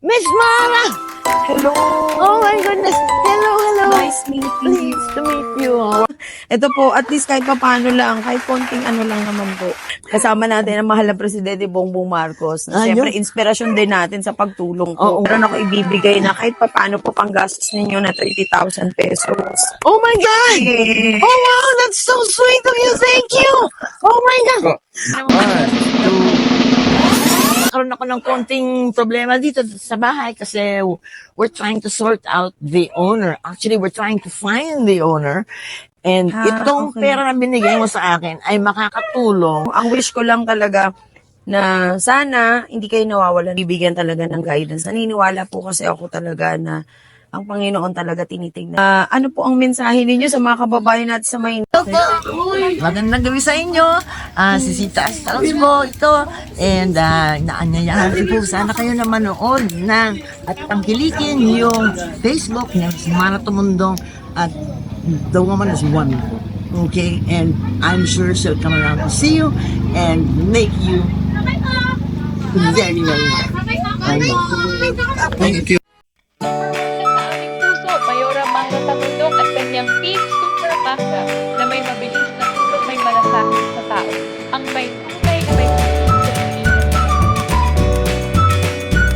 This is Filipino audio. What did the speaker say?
Miss Mara! Hello! Oh my goodness! Hello, hello! Nice meeting you. Pleased to meet you. Ito po, at least kahit pa paano lang, kahit konting ano lang naman po. Kasama natin ang mahal na Presidente Bongbong Marcos. Na Ayun. Siyempre, inspirasyon din natin sa pagtulong Oo. po. Meron ako ibibigay na kahit pa paano po panggastos ninyo na 30,000 pesos. Oh my God! Oh wow, that's so sweet of you. Thank you. Oh my God. Karoon ako ng konting problema dito sa bahay kasi we're trying to sort out the owner. Actually, we're trying to find the owner. And Ah, itong okay. pera na binigay mo sa akin ay makakatulong. Ang wish ko lang talaga na sana hindi kayo nawawalan. Bibigyan talaga ng guidance. Naniniwala po kasi ako talaga na ang Panginoon talaga tinitingnan. Ah, ano po ang mensahe ninyo sa mga kababayan natin sa Maynila? Magandang gabi sa inyo. Ah, si Sita Astros po ito. And uh, naanyayahan ko po sana kayo na manood ng at tangkilikin yung Facebook ng Mara Tumundong at The Woman is Wonderful. Okay? And I'm sure she'll come around to see you and make you very, very happy. Thank you. Tamundong at kanyang Team Super Mangga na may mabilis na tulong may malasakit sa tao. Ang may